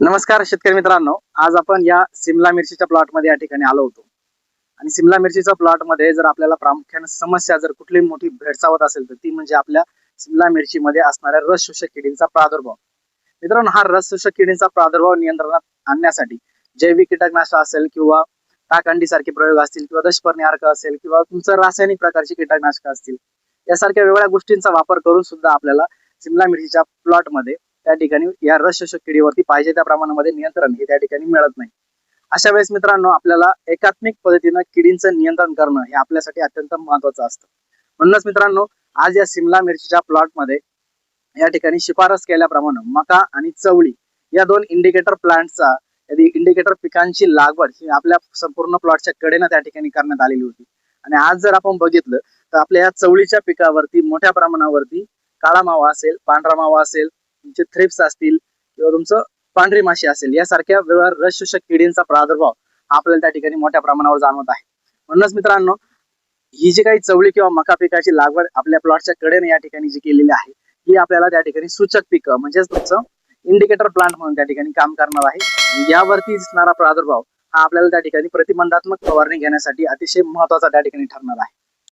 नमस्कार शेतकरी मित्रांनो. आज आपण या सिमला मिरचीच्या प्लॉटमध्ये या ठिकाणी आलो होतो. आणि सिमला मिरचीच्या प्लॉटमध्ये जर आपल्याला प्रामुख्याने समस्या जर कुठली मोठी भेडसावत असेल तर ती म्हणजे आपल्या सिमला मिरचीमध्ये असणाऱ्या रस शोषक किडींचा प्रादुर्भाव. मित्रांनो हा रस शोषक किडींचा प्रादुर्भाव नियंत्रणात आणण्यासाठी जैविक कीटकनाशक असेल किंवा टाकांडी सारखे प्रयोग असतील किंवा दशपर्णी असेल किंवा तुमचं रासायनिक प्रकारची कीटकनाशक असतील यासारख्या वेगवेगळ्या गोष्टींचा वापर करून सुद्धा आपल्याला सिमला मिरचीच्या प्लॉटमध्ये त्या ठिकाणी या रस किडीवरती पाहिजे त्या प्रमाणामध्ये नियंत्रण हे त्या ठिकाणी मिळत नाही. अशा वेळेस मित्रांनो आपल्याला एकात्मिक पद्धतीनं किडींचं नियंत्रण करणं हे आपल्यासाठी अत्यंत महत्वाचं असतं. म्हणूनच मित्रांनो आज या सिमला मिरचीच्या प्लॉटमध्ये या ठिकाणी शिफारस केल्याप्रमाणे मका आणि चवळी या दोन इंडिकेटर प्लांटचा इंडिकेटर पिकांची लागवड ही आपल्या संपूर्ण प्लॉटच्या कडेनं त्या ठिकाणी करण्यात आलेली होती. आणि आज जर आपण बघितलं तर आपल्या या चवळीच्या पिकावरती मोठ्या प्रमाणावरती काळा मावा असेल पांढरा मावा असेल तुमचे थ्रिप्स असतील किंवा तुमचं पांढरी माशी असेल यासारख्या वेगळ्या रसशोषक किडींचा प्रादुर्भाव आपल्याला त्या ठिकाणी मोठ्या प्रमाणावर जाणवत आहे. म्हणूनच मित्रांनो ही जी काही चवळी किंवा मका पिकाची लागवड आपल्या प्लॉटच्या कडेने या ठिकाणी जी केलेली आहे ही आपल्याला त्या ठिकाणी सूचक पिकं म्हणजेच तुमचं इंडिकेटर प्लांट म्हणून त्या ठिकाणी काम करणार आहे. यावरती दिसणारा प्रादुर्भाव हा आपल्याला त्या ठिकाणी प्रतिबंधात्मक फवारणी घेण्यासाठी अतिशय महत्त्वाचा त्या ठिकाणी ठरणार आहे.